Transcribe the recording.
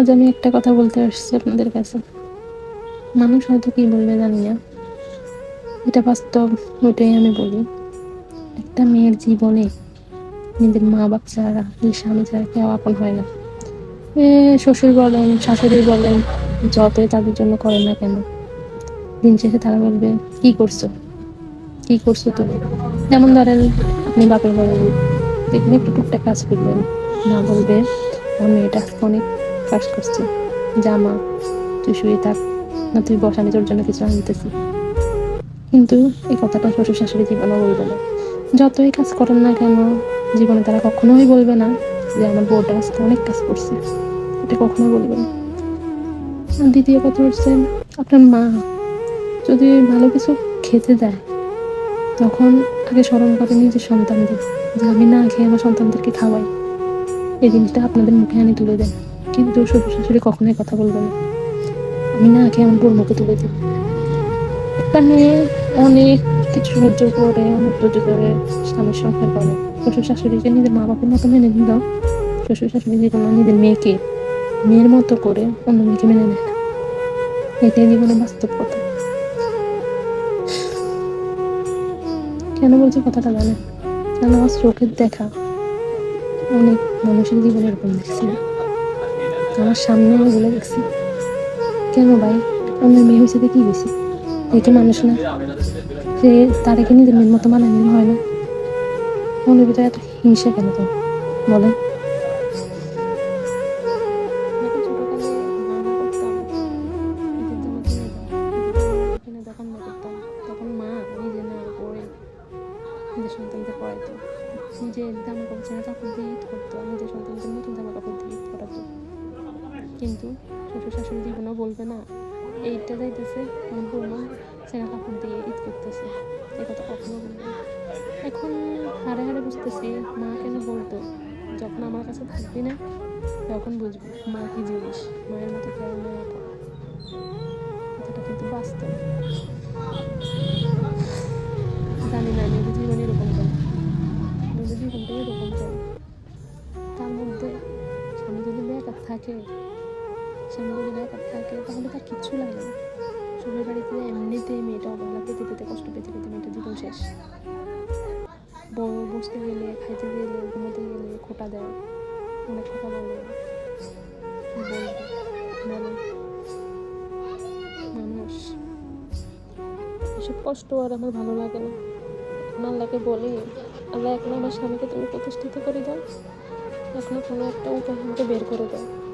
আজ আমি একটা কথা বলতে আসছি আপনাদের কাছে। মানুষ হয়তো কি বলবে জানি না। এটা বাস্তব, ওইটাই আমি বলি। একটা মেয়ের জীবনে নিজের মা বাপ ছাড়া নিজের স্বামী ছাড়া কেউ আপন হয় না। এ, শ্বশুর বলেন, শাশুড়ি বলেন, যতই তাদের জন্য করেন না কেন, দিন শেষে তারা বলবে, কি করছ? কি করছ তুমি? যেমন ধরেন, আপনি বাপের বলেন দেখবেন একটু টুকটাক কাজ করবেন। না বলবে আমি এটা অনেক কাজ করছি। জামা তুই শুয়ে থাক, না তুই বস তোর জন্য কিছু আনতেছি। কিন্তু এই কথাটা শ্বশুর শাশুড়ি জীবনে বলবে না। যতই কাজ করেন না কেন, জীবনে তারা কখনোই বলবে না যে আমার বউটা আজকে অনেক কাজ করছে। এটা কখনোই বলবে না। দ্বিতীয় কথা হচ্ছে, আপনার মা যদি ভালো কিছু খেতে দেয়, তখন আগে স্মরণ করে নিজের সন্তানদের, যে আমি না খেয়ে আমার সন্তানদেরকে খাওয়াই। এই জিনিসটা আপনাদের মুখে আনি তুলে দেন। কিন্তু শ্বশুর শাশুড়ি কখনোই কথা বলবে না। আমি না খেয়ে আমার বোর মুখে তুলে একটা মেয়ে অনেক কিছু সহ্য করে অনেক ধৈর্য করে স্বামীর সংসার করে। শ্বশুর শাশুড়িকে নিজের মা বাবার মতো মেনে নিল। শ্বশুর শাশুড়ি জীবনে নিজের মেয়েকে মেয়ের মতো করে অন্য মেয়েকে মেনে নেয়। না এটাই জীবনে বাস্তব কথা। কেন বলছি কথাটা জানেন কারণ আমার চোখের দেখা অনেক মানুষের জীবনে এরকম দেখছি আমার সামনে আমি বলে দেখছি। কেন ভাই? অন্য মেয়ে হয়েছে কি হয়েছে দেখে মানুষ না। সে তাদেরকে নিজের মেয়ের মতো মানায় নিলে হয় না। মনের ভিতরে এত হিংসা কেন তো বলেন নিজের সন্তানকে পড়াইতো নিজে জামা কাপড় ছেঁড়া কাপড় দিয়ে করতো। নিজের সন্তানদের নতুন কিন্তু শ্বশুর শাশুড়ি জীবনেও বলবে না, এইটা যাইতেছে, আমার বৌমা ছেঁড়া কাপড় দিয়ে ঈদ করতেছে। এ কথা কখনো বলবে এখন হারে হারে বুঝতেছি মা কেন বলতো, যখন আমার কাছে থাকবি না, তখন বুঝবি মা কি জিনিস, মায়ের মতো কেউ নেই কথাটা কিন্তু বাস্তব। জানি না নিজের জীবনে এরকম চলে নিজের জীবনটা এরকম চলে তার মধ্যে স্বামী যদি বেকার থাকে স্বামী যদি বেকার থাকে, তাহলে তার কিচ্ছু লাগে না। শ্বশুর বাড়িতে এমনিতে মেয়েটা অবহেলা পেতে পেতে কষ্ট পেতে পেতে মেয়েটা জীবন শেষ। বড় বসতে গেলে, খাইতে গেলে, ঘুমোতে গেলে খোটা দেয়, অনেক কথা বলে। মানুষ। এসব কষ্ট আর আমার ভালো লাগে না। আল্লাহকে বলি, আল্লাহ এখন আমার স্বামীকে তুমি প্রতিষ্ঠিত করে দাও। এখনও কোনো একটা উপায় আমাকে বের করে দাও।